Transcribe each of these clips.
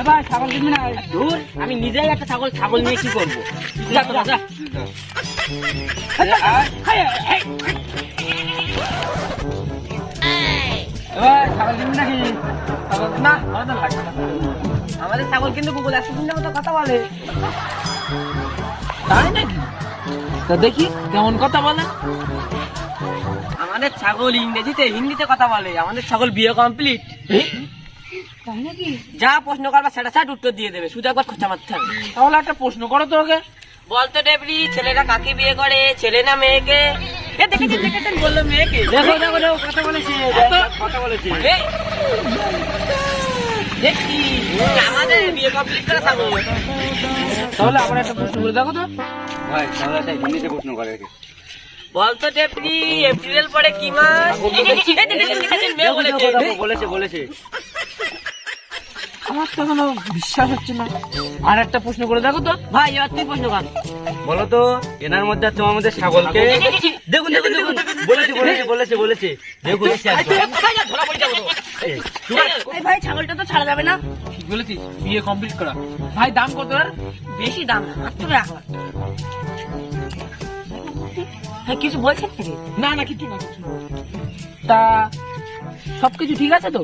এবার ছাগল কিনবি না দূর আমি নিজেই একটা ছাগল ছাগল নিয়ে কি করব যা তোরা যা আমাদের ছাগল কিন্তু কথা বলে তাই নাকি দেখি কেমন কথা বলে আমাদের ছাগল ইংরেজিতে হিন্দিতে কথা বলে আমাদের ছাগল বিয়ে কমপ্লিট যা প্রশ্ন করবা সেটা সাট উত্তর দিয়ে দেবে শুধু একবার খোঁচা মারতে হবে তাহলে একটা প্রশ্ন করো তো ওকে বলতো ডেবলি ছেলেরা কাকে বিয়ে করে, ছেলে না মেয়েকে? এ দেখেছেন দেখেছেন বলল মেয়েকে। দেখো দেখো দেখো কথা বলেছে কথা বলেছে। দেখছি আমাদের বিয়ে কমপ্লিট করে থাকো তাহলে আমার একটা প্রশ্ন করে দেখো তো। ভাই তাহলে একটা হিন্দিতে প্রশ্ন করে বলতো এপ্রিল পরে কি মাস? বলেছে। বলেছে বলেছে। আমার তো কোনো বিশ্বাস হচ্ছে না। আর একটা প্রশ্ন করে দেখো তো। ভাই এবার তুই প্রশ্ন কর। বলো তো এনার মধ্যে আর তোমার মধ্যে ছাগলকে। দেখুন দেখুন দেখুন। বলেছে বলেছে বলেছে বলেছে। দেখুন এই ভাই ছাগলটা তো ছাড়া যাবে না। ঠিক বলেছিস বিয়ে কমপ্লিট করা। ভাই দাম কত আর বেশি দাম না মাত্র এক লাখ। হ্যাঁ কিছু বলছেন না না কিছু না কিছু না। তা সবকিছু ঠিক আছে তো?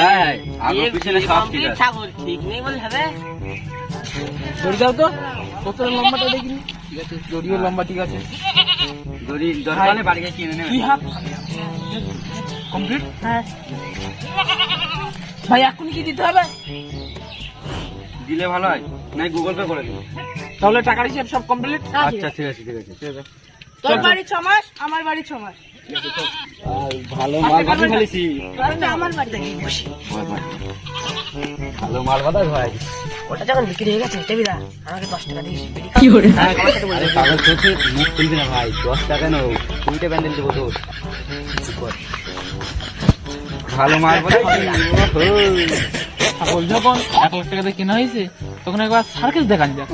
হ্যাঁ, আগে পিছনে সব ঠিক আছে। ছাগল ঠিক নেই বলে হবে। দড়ি দাও তো। কতটা লম্বাটা দেখিনি ঠিক আছে দড়িও লম্বা ঠিক আছে। দড়ি দরকার বাড়ি গিয়ে কিনে নেবে। দুই হাত? কমপ্লিট? হ্যাঁ। ভাই এখনই কি দিতে হবে? দিলে ভালো হয়। নাই গুগল পে করে দিন তাহলে টাকার হিসাব সব কমপ্লিট আচ্ছা ঠিক আছে। ঠিক আছে। তোর বাড়ি ছ মাস আমার বাড়ি ছ মাস। ভালো মাল বাঁধে ফেলেছি। আমার বাড়ি ভালো মাল বাঁধা ভাই। ওটা যখন বিক্রি হয়ে গেছে টেবিদা আমাকে দশ টাকা দিস আরে পাগল চোখে মুখ খুলবি না ভাই। দশ টাকা নো কুড়িটা প্যান্ডেল দেবো তোর। ভালো মাল যখন এক লাখ টাকা দিয়ে কেনা হয়েছে তখন একবার সার্কেস দেখান যাক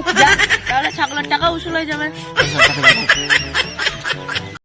ছাগলের টাকা উসুল হয়ে যাবে।